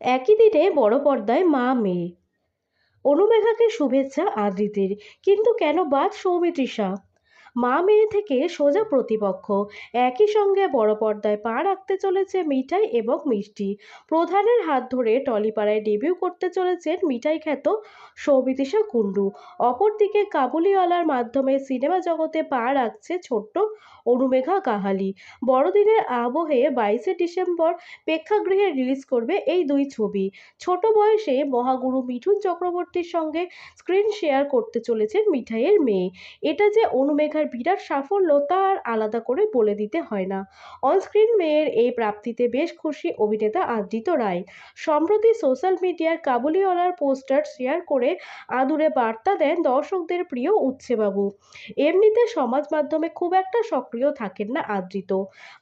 একই দিনে বড় পর্দায় মা মেয়ে। অনুমেঘাকে শুভেচ্ছা আদিতির কিন্তু কেন বাদ সৌমিত্রিষা? মা মেয়ে থেকে সোজা প্রতিপক্ষ। একই সঙ্গে বড় পর্দায় পা রাখতে চলেছে মিঠাই এবং মিষ্টি। প্রধানের হাত ধরে টলিপাড়ায় ডেবিউ করতে চলেছেন মিঠাই খ্যাত সৌমিত্রিষা কুণ্ডু। অপরদিকে কাবুলিওয়ালার মাধ্যমে সিনেমা জগতে পা রাখছে ছোট্ট অনুমেঘা কাহালি। বড়দিনের আবহে বাইশে ডিসেম্বর প্রেক্ষাগৃহে রিলিজ করবে এই দুই ছবি। ছোট বয়সে মহাগুরু মিঠুন চক্রবর্তীর সঙ্গে স্ক্রিন শেয়ার করতে চলেছেন মিঠাইয়ের মেয়ে। এটা যে অনুমেঘার বিরাট সাফল্য তা আর আলাদা করে বলে দিতে হয় না। অনস্ক্রিন মেয়ের এই প্রাপ্তিতে বেশ খুশি অভিনেতা আদিত্য রায়। সম্প্রতি সোশ্যাল মিডিয়ার কাবুলিওয়ালার পোস্টার শেয়ার করে আদুরে বার্তা দেন দর্শকদের প্রিয় উচ্ছেবাবু এমনিতে সমাজ মাধ্যমে খুব একটা সক্রিয় থাকেন না আদৃত।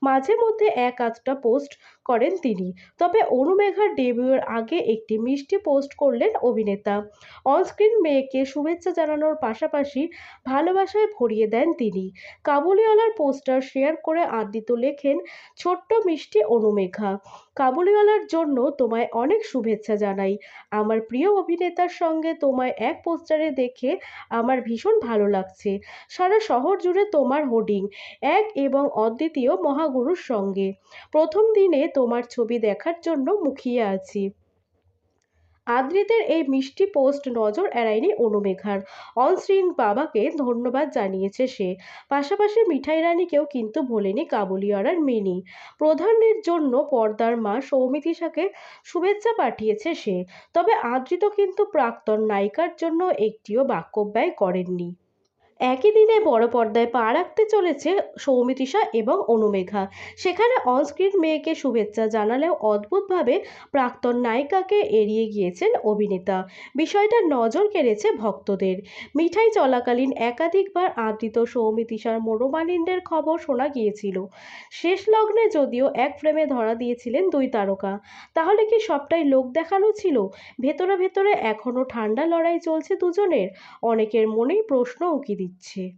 মাঝে মধ্যে এক আধটা পোস্ট করেন তিনি। তবে অনুমেঘার ডেবিউয়ের আগে একটি মিষ্টি পোস্ট করলেন অভিনেতা। অনস্ক্রিন মেয়েকে শুভেচ্ছা জানানোর পাশাপাশি ভালোবাসায় ভরিয়ে দেন তিনি। কাবুলিওয়ালার পোস্টার শেয়ার করে আদিত্য লেখেন, ছোট্ট মিষ্টি অনুমেঘা, কাবুলিওয়ালার জন্য তোমায় অনেক শুভেচ্ছা জানাই। আমার প্রিয় অভিনেতার সঙ্গে তোমায় এক পোস্টারে দেখে আমার ভীষণ ভালো লাগছে। সারা শহর জুড়ে তোমার হোর্ডিং, এক এবং অদ্বিতীয় মহাগুরুর সঙ্গে। প্রথম দিনে তোমার ছবি দেখার জন্য মুখিয়ে আছি। আদ্রিতের এই মিষ্টি পোস্ট নজর এড়ায়নি অনুমেঘার। অনস্ক্রিন বাবাকে ধন্যবাদ জানিয়েছে সে। পাশাপাশি মিঠাই রানীকেও কিন্তু ভোলেনি কাবুলিওয়ালার মিনি। প্রধানের জন্য পর্দার মা সৌমিতিশাকে শুভেচ্ছা পাঠিয়েছে সে। তবে আদ্রিত কিন্তু প্রাক্তন নায়িকার জন্য একটিও বাক্য ব্যয় করেননি। একই দিনে বড় পর্দায় পা রাখতে চলেছে সৌমিতিশা এবং অনুমেঘা। সেখানে অনস্ক্রিন মেয়েকে শুভেচ্ছা জানালেও অদ্ভুতভাবে প্রাক্তন নায়িকাকে এড়িয়ে গিয়েছেন অভিনেতা। বিষয়টা নজর কেড়েছে ভক্তদের। মিঠাই চলাকালীন একাধিকবার আদৃত সৌমিত্রিষার মনোমালিন্যের খবর শোনা গিয়েছিল। শেষ লগ্নে যদিও এক ফ্রেমে ধরা দিয়েছিলেন দুই তারকা। তাহলে কি সবটাই লোক দেখানো ছিল? ভেতরে ভেতরে এখনও ঠান্ডা লড়াই চলছে দুজনের? অনেকের মনেই প্রশ্ন উকি দিচ্ছে। 一。